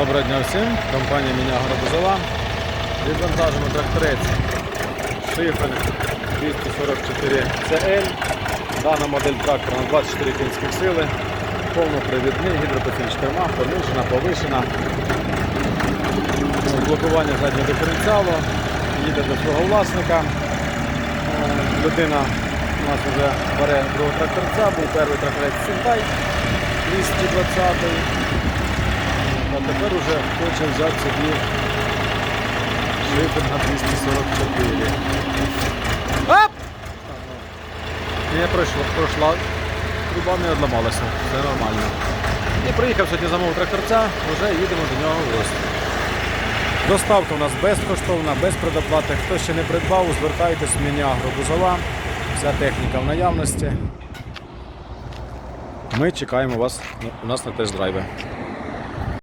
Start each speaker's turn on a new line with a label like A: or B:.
A: Доброго дня всім, компанія Міня Городозова. Відвантажимо тракторець Шифен 244 CL. Дана модель трактора на 24 кінських сили, повнопривідний, гідропофіль штерма, понижена, повишена. Блокування заднього диференціалу, їде до свого власника. Е, Людина у нас вже бере другого тракторця, був перший тракторець Сінтай 220 а тепер уже хоче взяти собі шифер на 244. Оп! Не пройшла, пройшла, труба не одламалася, все нормально. І приїхав сьогодні замовив тракторця, вже їдемо до нього в гості. Доставка у нас безкоштовна, без предоплати. Хто ще не придбав, звертайтесь в мене Агробузова. Вся техніка в наявності. Ми чекаємо вас у нас на тест-драйві.